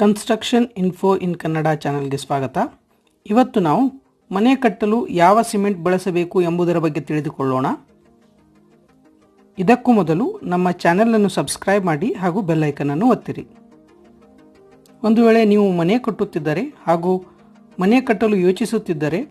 Construction info ಇನ್ ಕನ್ನಡ ಚಾನಲ್ಗೆ ಸ್ವಾಗತ. ಇವತ್ತು ನಾವು ಮನೆ ಕಟ್ಟಲು ಯಾವ ಸಿಮೆಂಟ್ ಬಳಸಬೇಕು ಎಂಬುದರ ಬಗ್ಗೆ ತಿಳಿದುಕೊಳ್ಳೋಣ. ಇದಕ್ಕೂ ಮೊದಲು ನಮ್ಮ ಚಾನೆಲನ್ನು ಸಬ್ಸ್ಕ್ರೈಬ್ ಮಾಡಿ ಹಾಗೂ ಬೆಲ್ ಐಕನನ್ನು ಒತ್ತಿರಿ. ಒಂದು ವೇಳೆ ನೀವು ಮನೆ ಕಟ್ಟುತ್ತಿದ್ದರೆ ಹಾಗೂ ಮನೆ ಕಟ್ಟಲು ಯೋಚಿಸುತ್ತಿದ್ದರೆ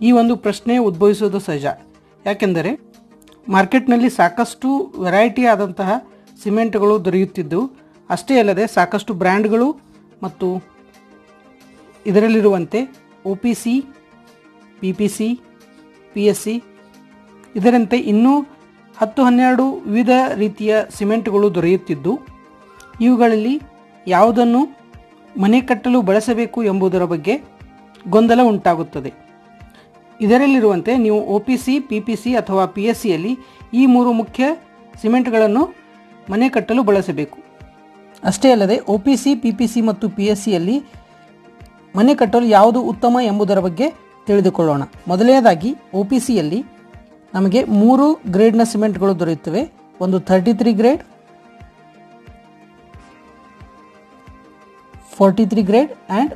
ಈ ಒಂದು ಪ್ರಶ್ನೆ ಉದ್ಭವಿಸುವುದು ಸಹಜ. ಯಾಕೆಂದರೆ ಮಾರ್ಕೆಟ್ನಲ್ಲಿ ಸಾಕಷ್ಟು ವೆರೈಟಿ ಆದಂತಹ ಸಿಮೆಂಟ್ಗಳು ದೊರೆಯುತ್ತಿದ್ದು, ಅಷ್ಟೇ ಅಲ್ಲದೆ ಸಾಕಷ್ಟು ಬ್ರ್ಯಾಂಡ್ಗಳು ಮತ್ತು ಇದರಲ್ಲಿರುವಂತೆ O P C, P P C, P S C, ಇದರಂತೆ ಇನ್ನೂ ಹತ್ತು ಹನ್ನೆರಡು ವಿವಿಧ ರೀತಿಯ ಸಿಮೆಂಟ್ಗಳು ದೊರೆಯುತ್ತಿದ್ದು, ಇವುಗಳಲ್ಲಿ ಯಾವುದನ್ನು ಮನೆ ಕಟ್ಟಲು ಬಳಸಬೇಕು ಎಂಬುದರ ಬಗ್ಗೆ ಗೊಂದಲ ಉಂಟಾಗುತ್ತದೆ. ಇದರಲ್ಲಿರುವಂತೆ ನೀವು O P C, P P C ಅಥವಾ ಪಿ ಎಸ್ ಸಿಯಲ್ಲಿ ಈ ಮೂರು ಮುಖ್ಯ ಸಿಮೆಂಟ್ಗಳನ್ನು ಮನೆ ಕಟ್ಟಲು ಬಳಸಬೇಕು. ಅಷ್ಟೇ ಅಲ್ಲದೆ O P C, P P C ಮತ್ತು ಪಿ ಎಸ್ ಸಿಯಲ್ಲಿ ಮನೆ ಕಟ್ಟಲು ಯಾವುದು ಉತ್ತಮ ಎಂಬುದರ ಬಗ್ಗೆ ತಿಳಿದುಕೊಳ್ಳೋಣ. ಮೊದಲನೇದಾಗಿ, ಒ ಪಿ ಸಿಯಲ್ಲಿ ನಮಗೆ ಮೂರು ಗ್ರೇಡ್ನ ಸಿಮೆಂಟ್ಗಳು ದೊರೆಯುತ್ತವೆ. ಒಂದು thirty three grade, forty three grade and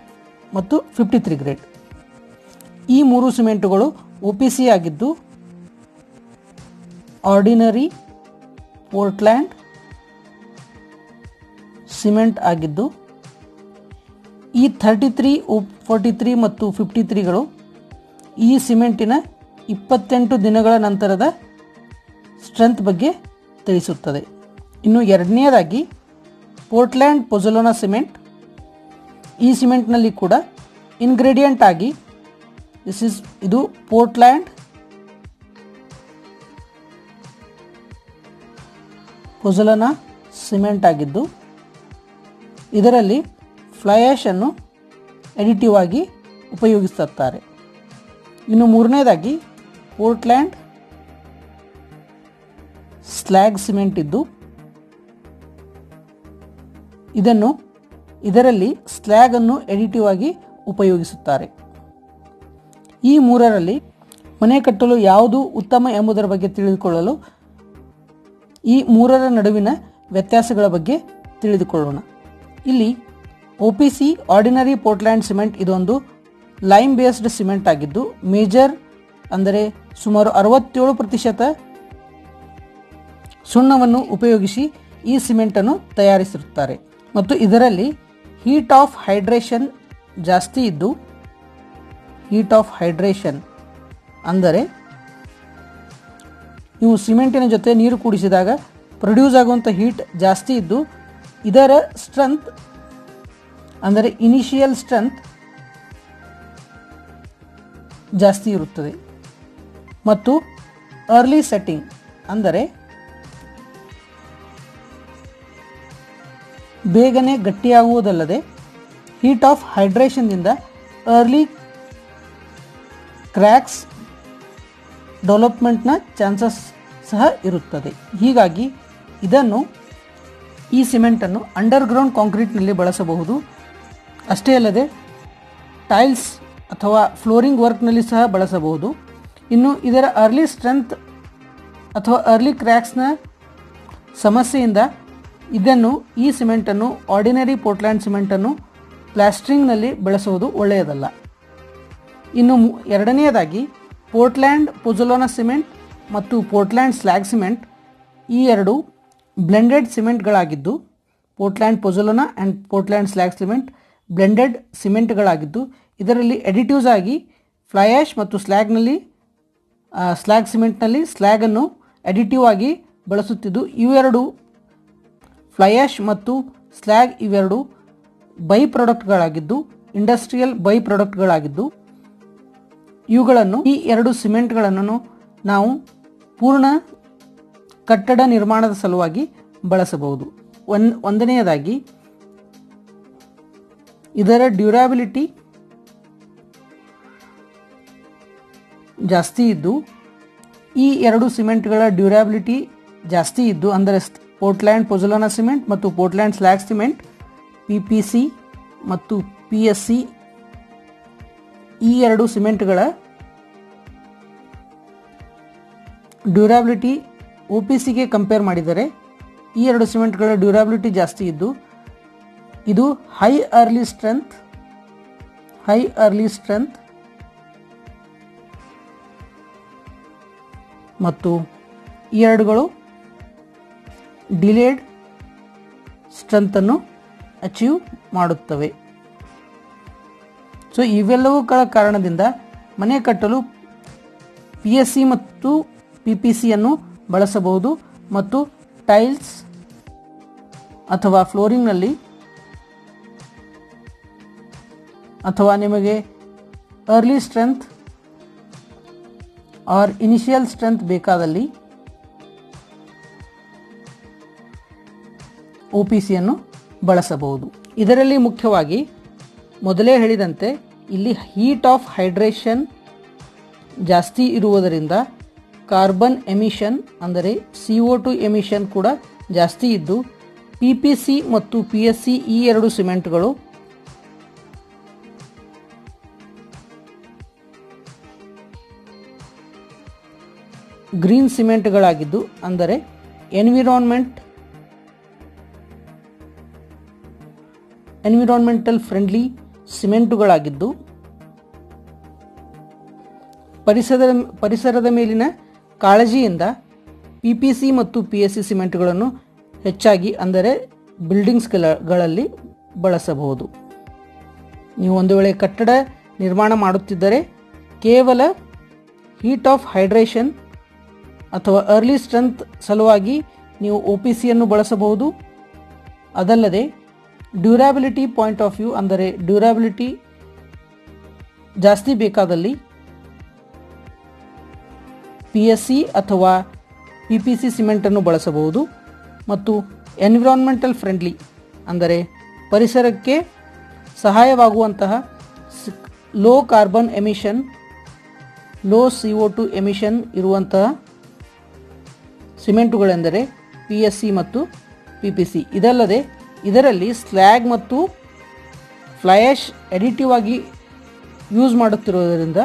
ಮತ್ತು ಫಿಫ್ಟಿ ತ್ರೀ ಗ್ರೇಡ್. ಈ ಮೂರು ಸಿಮೆಂಟುಗಳು ಒ ಪಿ ಸಿ ಆಗಿದ್ದು, ಆರ್ಡಿನರಿ, ಪೋರ್ಟ್ಲ್ಯಾಂಡ್ ಸಿಮೆಂಟ್ ಆಗಿದ್ದು ಈ ಥರ್ಟಿ ತ್ರೀ ಫೋರ್ಟಿ ತ್ರೀ ಮತ್ತು ಫಿಫ್ಟಿ ತ್ರೀಗಳು ಈ ಸಿಮೆಂಟಿನ ಇಪ್ಪತ್ತೆಂಟು ದಿನಗಳ ನಂತರದ ಸ್ಟ್ರೆಂತ್ ಬಗ್ಗೆ ತಿಳಿಸುತ್ತದೆ. ಇನ್ನು ಎರಡನೇದಾಗಿ ಪೋರ್ಟ್ಲ್ಯಾಂಡ್ ಪೊಜೊಲೋನಾ ಸಿಮೆಂಟ್. ಈ ಸಿಮೆಂಟ್ನಲ್ಲಿ ಕೂಡ ಇನ್ಗ್ರೀಡಿಯಂಟ್ ಆಗಿ ದಿಸ್ ಇಸ್ ಇದು ಪೋರ್ಟ್ಲ್ಯಾಂಡ್ ಪೊಜೊಲೋನಾ ಸಿಮೆಂಟ್ ಆಗಿದ್ದು ಇದರಲ್ಲಿ ಫ್ಲೈ ಎಡಿಟಿವ್ ಆಗಿ ಉಪಯೋಗಿಸುತ್ತಾರೆ. ಇನ್ನು ಮೂರನೇದಾಗಿ ಪೋರ್ಟ್ಲ್ಯಾಂಡ್ ಸ್ಲ್ಯಾಗ್ ಸಿಮೆಂಟ್ ಇದ್ದು, ಇದನ್ನು ಇದರಲ್ಲಿ ಸ್ಲ್ಯಾಗನ್ನು ಎಡಿಟಿವ್ ಆಗಿ ಉಪಯೋಗಿಸುತ್ತಾರೆ. ಈ ಮೂರರಲ್ಲಿ ಮನೆ ಕಟ್ಟಲು ಯಾವುದು ಉತ್ತಮ ಎಂಬುದರ ಬಗ್ಗೆ ತಿಳಿದುಕೊಳ್ಳಲು ಈ ಮೂರರ ನಡುವಿನ ವ್ಯತ್ಯಾಸಗಳ ಬಗ್ಗೆ ತಿಳಿದುಕೊಳ್ಳೋಣ. ಇಲ್ಲಿ O P C ordinary Portland cement ಇದೊಂದು ಲೈಮ್ ಬೇಸ್ಡ್ ಸಿಮೆಂಟ್ ಆಗಿದ್ದು ಮೇಜರ್ ಅಂದರೆ ಸುಮಾರು ಅರವತ್ತೇಳು ಪ್ರತಿಶತ ಸುಣ್ಣವನ್ನು ಉಪಯೋಗಿಸಿ ಈ ಸಿಮೆಂಟನ್ನು ತಯಾರಿಸಿರುತ್ತಾರೆ. ಮತ್ತು ಇದರಲ್ಲಿ ಹೀಟ್ ಆಫ್ ಹೈಡ್ರೇಷನ್ ಜಾಸ್ತಿ ಇದ್ದು ಹೀಟ್ ಆಫ್ ಹೈಡ್ರೇಷನ್ ಅಂದರೆ ನೀವು ಸಿಮೆಂಟಿನ ಜೊತೆ ನೀರು ಕೂಡಿಸಿದಾಗ ಪ್ರೊಡ್ಯೂಸ್ ಆಗುವಂಥ ಹೀಟ್ ಜಾಸ್ತಿ ಇದ್ದು ಇದರ ಸ್ಟ್ರೆಂತ್ ಅಂದರೆ ಇನಿಷಿಯಲ್ ಸ್ಟ್ರೆಂತ್ ಜಾಸ್ತಿ ಇರುತ್ತದೆ. ಮತ್ತು ಅರ್ಲಿ ಸೆಟ್ಟಿಂಗ್ ಅಂದರೆ ಬೇಗನೆ ಗಟ್ಟಿಯಾಗುವುದಲ್ಲದೆ ಹೀಟ್ ಆಫ್ ಹೈಡ್ರೇಷನ್ನಿಂದ ಅರ್ಲಿ ಕ್ರ್ಯಾಕ್ಸ್ ಡೆವಲಪ್ಮೆಂಟ್ನ ಚಾನ್ಸಸ್ ಸಹ ಇರುತ್ತದೆ. ಹೀಗಾಗಿ ಇದನ್ನು ಈ ಸಿಮೆಂಟನ್ನು ಅಂಡರ್ಗ್ರೌಂಡ್ ಕಾಂಕ್ರೀಟ್ನಲ್ಲಿ ಬಳಸಬಹುದು. ಅಷ್ಟೇ ಅಲ್ಲದೆ, ಟೈಲ್ಸ್ ಅಥವಾ ಫ್ಲೋರಿಂಗ್ ವರ್ಕ್ನಲ್ಲಿ ಸಹ ಬಳಸಬಹುದು. ಇನ್ನು ಇದರ ಅರ್ಲಿ ಸ್ಟ್ರೆಂತ್ ಅಥವಾ ಅರ್ಲಿ ಕ್ರ್ಯಾಕ್ಸ್ನ ಸಮಸ್ಯೆಯಿಂದ ಇದನ್ನು ಈ ಸಿಮೆಂಟನ್ನು ಆರ್ಡಿನರಿ ಪೋರ್ಟ್ಲ್ಯಾಂಡ್ ಸಿಮೆಂಟನ್ನು ಪ್ಲಾಸ್ಟ್ರಿಂಗ್ನಲ್ಲಿ ಬಳಸುವುದು ಒಳ್ಳೆಯದಲ್ಲ. ಇನ್ನು ಎರಡನೆಯದಾಗಿ ಪೋರ್ಟ್ಲ್ಯಾಂಡ್ ಪೊಜೊಲೋನಾ ಸಿಮೆಂಟ್ ಮತ್ತು ಪೋರ್ಟ್ಲ್ಯಾಂಡ್ ಸ್ಲ್ಯಾಗ್ ಸಿಮೆಂಟ್ ಈ ಎರಡು blended ಸಿಮೆಂಟ್ಗಳಾಗಿದ್ದು Portland pozzolana and Portland slag cement blended ಸಿಮೆಂಟ್ಗಳಾಗಿದ್ದು ಇದರಲ್ಲಿ ಎಡಿಟಿವ್ಸ್ ಆಗಿ ಫ್ಲೈ ಆ್ಯಶ್ ಮತ್ತು ಸ್ಲ್ಯಾಗ್ನಲ್ಲಿ ಸ್ಲ್ಯಾಗ್ ಸಿಮೆಂಟ್ನಲ್ಲಿ ಸ್ಲ್ಯಾಗನ್ನು ಎಡಿಟಿವ್ ಆಗಿ ಬಳಸುತ್ತಿದ್ದು, ಇವೆರಡು ಫ್ಲೈ ಆ್ಯಶ್ ಮತ್ತು ಸ್ಲ್ಯಾಗ್ ಇವೆರಡು ಬೈ ಪ್ರಾಡಕ್ಟ್ಗಳಾಗಿದ್ದು ಇಂಡಸ್ಟ್ರಿಯಲ್ ಬೈ ಪ್ರಾಡಕ್ಟ್ಗಳಾಗಿದ್ದು ಇವುಗಳನ್ನು ಈ ಎರಡು ಸಿಮೆಂಟ್ಗಳನ್ನು ನಾವು ಪೂರ್ಣ ಕಟ್ಟಡ ನಿರ್ಮಾಣದ ಸಲುವಾಗಿ ಬಳಸಬಹುದು. ಒನ್, ಒಂದನೆಯದಾಗಿ, ಇದರ ಡ್ಯೂರಾಬಿಲಿಟಿ ಜಾಸ್ತಿ ಇದ್ದು, ಈ ಎರಡು ಸಿಮೆಂಟ್ಗಳ ಡ್ಯೂರಾಬಿಲಿಟಿ ಜಾಸ್ತಿ ಇದ್ದು, ಅಂದರೆ ಪೋರ್ಟ್ಲ್ಯಾಂಡ್ ಪೊಜೊಲೋನಾ ಸಿಮೆಂಟ್ ಮತ್ತು Portland slag cement P P C ಮತ್ತು ಪಿ ಎಸ್ ಸಿ ಈ ಎರಡು ಸಿಮೆಂಟ್ಗಳ ಡ್ಯೂರಾಬಿಲಿಟಿ ಒ ಪಿ ಸಿಗೆ ಕಂಪೇರ್ ಮಾಡಿದರೆ, ಈ ಎರಡು ಸಿಮೆಂಟ್ಗಳ ಡ್ಯೂರಾಬಿಲಿಟಿ ಜಾಸ್ತಿ ಇದ್ದು, ಇದು high early strength high early strength ಮತ್ತು ಈ ಎರಡುಗಳು ಡಿಲೇಡ್ ಸ್ಟ್ರೆಂತನ್ನು ಅಚೀವ್ ಮಾಡುತ್ತವೆ. ಸೊ ಇವೆಲ್ಲವುಗಳ ಕಾರಣದಿಂದ ಮನೆ ಕಟ್ಟಲು ಪಿ ಎಸ್ ಸಿ ಮತ್ತು ಪಿ ಪಿ ಸಿಯನ್ನು ಬಳಸಬಹುದು ಮತ್ತು ಟೈಲ್ಸ್ ಅಥವಾ ಫ್ಲೋರಿಂಗ್ನಲ್ಲಿ ಅಥವಾ ನಿಮಗೆ early strength or initial strength ಬೇಕಾದಲ್ಲಿ ಒ ಪಿ ಸಿಯನ್ನು ಬಳಸಬಹುದು. ಇದರಲ್ಲಿ ಮುಖ್ಯವಾಗಿ ಮೊದಲೇ ಹೇಳಿದಂತೆ ಇಲ್ಲಿ ಹೀಟ್ ಆಫ್ ಹೈಡ್ರೇಷನ್ ಜಾಸ್ತಿ ಇರುವುದರಿಂದ ಕಾರ್ಬನ್ ಎಮಿಷನ್ ಅಂದರೆ ಸಿ ಒ ಟು ಎಮಿಷನ್ ಕೂಡ ಜಾಸ್ತಿ ಇದ್ದು ಪಿ ಪಿ ಸಿ ಮತ್ತು ಪಿ ಎಸ್ ಸಿ ಈ ಎರಡು ಸಿಮೆಂಟ್ಗಳು ಗ್ರೀನ್ ಸಿಮೆಂಟ್ಗಳಾಗಿದ್ದು ಅಂದರೆ ಎನ್ವಿರಾನ್ಮೆಂಟ್ ಎನ್ವಿರಾನ್ಮೆಂಟಲ್ ಫ್ರೆಂಡ್ಲಿ ಸಿಮೆಂಟುಗಳಾಗಿದ್ದು ಪರಿಸರದ ಪರಿಸರದ ಮೇಲಿನ ಕಾಳಜಿಯಿಂದ ಪಿ ಪಿ ಸಿ ಮತ್ತು ಪಿ ಎಸ್ ಸಿ ಸಿಮೆಂಟ್ಗಳನ್ನು ಹೆಚ್ಚಾಗಿ, ಅಂದರೆ ಬಿಲ್ಡಿಂಗ್ಸ್ಗಳಲ್ಲಿ ಬಳಸಬಹುದು. ನೀವು ಒಂದು ವೇಳೆ ಕಟ್ಟಡ ನಿರ್ಮಾಣ ಮಾಡುತ್ತಿದ್ದರೆ, ಕೇವಲ ಹೀಟ್ ಆಫ್ ಹೈಡ್ರೇಷನ್ ಅಥವಾ ಅರ್ಲಿ ಸ್ಟ್ರೆಂತ್ ಸಲುವಾಗಿ ನೀವು ಒ ಪಿ ಸಿಯನ್ನು ಬಳಸಬಹುದು. ಅದಲ್ಲದೆ ಡ್ಯೂರಾಬಿಲಿಟಿ ಪಾಯಿಂಟ್ ಆಫ್ ವ್ಯೂ ಅಂದರೆ ಡ್ಯೂರಾಬಿಲಿಟಿ ಜಾಸ್ತಿ ಬೇಕಾದಲ್ಲಿ ಪಿ ಎಸ್ ಸಿ ಅಥವಾ ಪಿ ಪಿ ಸಿ ಸಿಮೆಂಟನ್ನು ಬಳಸಬಹುದು ಮತ್ತು ಎನ್ವಿರಾನ್ಮೆಂಟಲ್ ಫ್ರೆಂಡ್ಲಿ, ಅಂದರೆ ಪರಿಸರಕ್ಕೆ ಸಹಾಯವಾಗುವಂತಹ low carbon emission, low C O two emission ಇರುವಂತಹ ಸಿಮೆಂಟುಗಳೆಂದರೆ ಪಿ ಎಸ್ ಸಿ ಮತ್ತು ಪಿ ಪಿ ಸಿ ಇದಲ್ಲದೆ ಇದರಲ್ಲಿ ಸ್ಲ್ಯಾಗ್ ಮತ್ತು ಫ್ಲಯಾಶ್ ಎಡಿಟಿವ್ ಆಗಿ ಯೂಸ್ ಮಾಡುತ್ತಿರುವುದರಿಂದ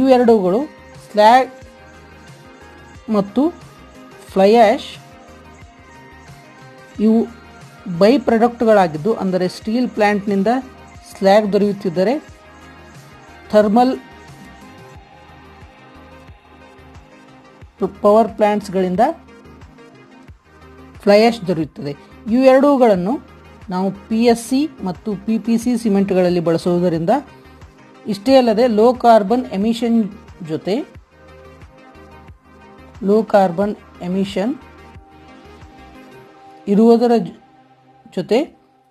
ಇವೆರಡುಗಳು ಸ್ಲ್ಯಾಗ್ ಮತ್ತು ಫ್ಲೈ ಆ್ಯಶ್ ಇವು ಬೈ ಪ್ರಾಡಕ್ಟ್ಗಳಾಗಿದ್ದು ಅಂದರೆ ಸ್ಟೀಲ್ ಪ್ಲ್ಯಾಂಟ್ನಿಂದ ಸ್ಲ್ಯಾಗ್ ದೊರೆಯುತ್ತಿದ್ದರೆ ಥರ್ಮಲ್ ಪವರ್ ಪ್ಲ್ಯಾಂಟ್ಸ್ಗಳಿಂದ ಫ್ಲಯಾಶ್ ದೊರೆಯುತ್ತದೆ. ಇವೆರಡೂಗಳನ್ನು ನಾವು ಪಿ ಎಸ್ ಸಿ ಮತ್ತು ಪಿ ಪಿ ಸಿ ಸಿಮೆಂಟ್ಗಳಲ್ಲಿ ಬಳಸುವುದರಿಂದ, ಇಷ್ಟೇ ಅಲ್ಲದೆ ಲೋ ಕಾರ್ಬನ್ ಎಮಿಷನ್ ಜೊತೆ ಲೋ ಕಾರ್ಬನ್ ಎಮಿಷನ್ ಇರುವುದರ ಜೊತೆ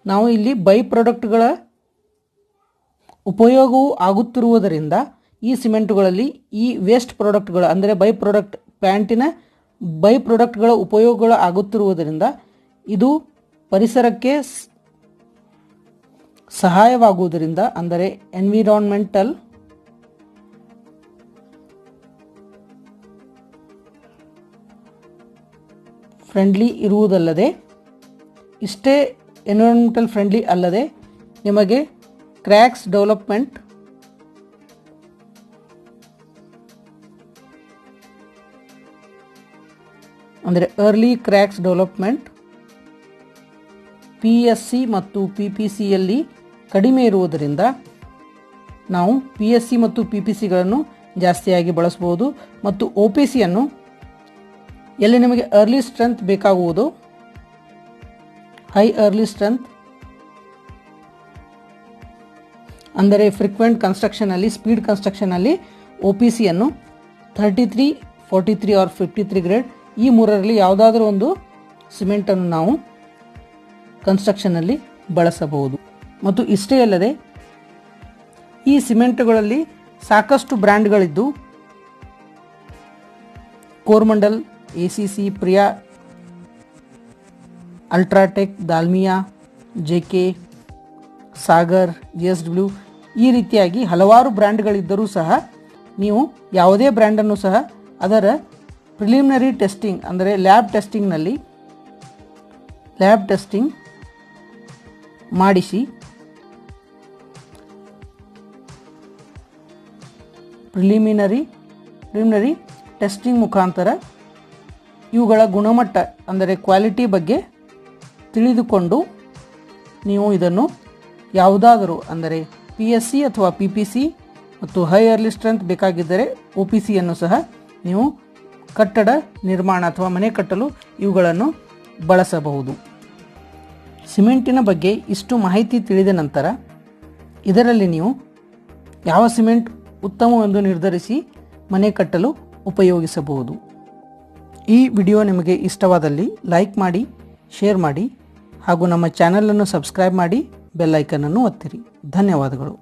ನಾವು ಇಲ್ಲಿ ಬೈ ಪ್ರಾಡಕ್ಟ್ಗಳ ಉಪಯೋಗವೂ ಆಗುತ್ತಿರುವುದರಿಂದ ಈ ಸಿಮೆಂಟುಗಳಲ್ಲಿ ಈ ವೇಸ್ಟ್ ಪ್ರಾಡಕ್ಟ್ಗಳು ಅಂದರೆ ಬೈ ಪ್ರಾಡಕ್ಟ್ ಪ್ಯಾಂಟಿನ ಬೈ ಪ್ರಾಡಕ್ಟ್ಗಳ ಉಪಯೋಗಗಳು ಆಗುತ್ತಿರುವುದರಿಂದ ಇದು ಪರಿಸರಕ್ಕೆ ಸಹಾಯವಾಗುವುದರಿಂದ, ಅಂದರೆ ಎನ್ವಿರಾನ್ಮೆಂಟಲ್ ಫ್ರೆಂಡ್ಲಿ ಇರುವುದಲ್ಲದೆ, ಇಷ್ಟೇ ಎನ್ವಿರಾನ್ಮೆಂಟಲ್ ಫ್ರೆಂಡ್ಲಿ ಅಲ್ಲದೆ ನಿಮಗೆ ಕ್ರ್ಯಾಕ್ಸ್ ಡೆವಲಪ್ಮೆಂಟ್ ಅಂದರೆ early cracks development P S C ಮತ್ತು ಪಿ ಪಿ ಸಿಯಲ್ಲಿ ಕಡಿಮೆ ಇರುವುದರಿಂದ ನಾವು ಪಿ ಎಸ್ ಸಿ ಮತ್ತು ಪಿ ಪಿ ಸಿಗಳನ್ನು ಜಾಸ್ತಿಯಾಗಿ ಬಳಸಬಹುದು ಮತ್ತು ಒ ಪಿ ಸಿಯನ್ನು ಎಲ್ಲಿ ನಿಮಗೆ ಅರ್ಲಿ ಸ್ಟ್ರೆಂತ್ ಬೇಕಾಗುವುದು? ಹೈ ಅರ್ಲಿ ಸ್ಟ್ರೆಂತ್ ಅಂದರೆ ಫ್ರಿಕ್ವೆಂಟ್ ಕನ್ಸ್ಟ್ರಕ್ಷನಲ್ಲಿ ಸ್ಪೀಡ್ ಕನ್ಸ್ಟ್ರಕ್ಷನಲ್ಲಿ O P ಸಿಯನ್ನು thirty three forty three or fifty three grade ಈ ಮೂರರಲ್ಲಿ ಯಾವುದಾದ್ರೂ ಒಂದು ಸಿಮೆಂಟನ್ನು ನಾವು ಕನ್ಸ್ಟ್ರಕ್ಷನ್ನಲ್ಲಿ ಬಳಸಬಹುದು. ಮತ್ತು ಇಷ್ಟೇ ಅಲ್ಲದೆ ಈ ಸಿಮೆಂಟ್ಗಳಲ್ಲಿ ಸಾಕಷ್ಟು ಬ್ರ್ಯಾಂಡ್ಗಳಿದ್ದು Coromandel A C C Priya UltraTech Dalmia J K Sagar S W ಈ ರೀತಿಯಾಗಿ ಹಲವಾರು ಬ್ರ್ಯಾಂಡ್ಗಳಿದ್ದರೂ ಸಹ ನೀವು ಯಾವುದೇ ಬ್ರ್ಯಾಂಡನ್ನು ಸಹ ಅದರ ಪ್ರಿಲಿಮಿನರಿ ಟೆಸ್ಟಿಂಗ್ ಅಂದರೆ ಲ್ಯಾಬ್ ಟೆಸ್ಟಿಂಗ್ನಲ್ಲಿ ಲ್ಯಾಬ್ ಟೆಸ್ಟಿಂಗ್ ಮಾಡಿಸಿ ಪ್ರಿಲಿಮಿನರಿ ಪ್ರಿಲಿಮಿನರಿ ಟೆಸ್ಟಿಂಗ್ ಮುಖಾಂತರ ಇವುಗಳ ಗುಣಮಟ್ಟ, ಅಂದರೆ ಕ್ವಾಲಿಟಿ ಬಗ್ಗೆ ತಿಳಿದುಕೊಂಡು ನೀವು ಇದನ್ನು ಯಾವುದಾದರೂ, ಅಂದರೆ ಪಿ ಎಸ್ ಸಿ ಅಥವಾ ಪಿ ಪಿ ಸಿ ಮತ್ತು ಹೈ ಅರ್ಲಿ ಸ್ಟ್ರೆಂತ್ ಬೇಕಾಗಿದ್ದರೆ ಒ ಪಿ ಸಿಯನ್ನು ಸಹ ನೀವು ಕಟ್ಟಡ ನಿರ್ಮಾಣ ಅಥವಾ ಮನೆ ಕಟ್ಟಲು ಇವುಗಳನ್ನು ಬಳಸಬಹುದು. ಸಿಮೆಂಟಿನ ಬಗ್ಗೆ ಇಷ್ಟು ಮಾಹಿತಿ ತಿಳಿದ ನಂತರ ಇದರಲ್ಲಿ ನೀವು ಯಾವ ಸಿಮೆಂಟ್ ಉತ್ತಮವೆಂದು ನಿರ್ಧರಿಸಿ ಮನೆ ಕಟ್ಟಲು ಉಪಯೋಗಿಸಬಹುದು. ಈ ವಿಡಿಯೋ ನಿಮಗೆ ಇಷ್ಟವಾದಲ್ಲಿ ಲೈಕ್ ಮಾಡಿ, ಶೇರ್ ಮಾಡಿ ಹಾಗೂ ನಮ್ಮ ಚಾನಲನ್ನು ಸಬ್ಸ್ಕ್ರೈಬ್ ಮಾಡಿ ಬೆಲ್ ಐಕನನ್ನು ಒತ್ತಿರಿ. ಧನ್ಯವಾದಗಳು.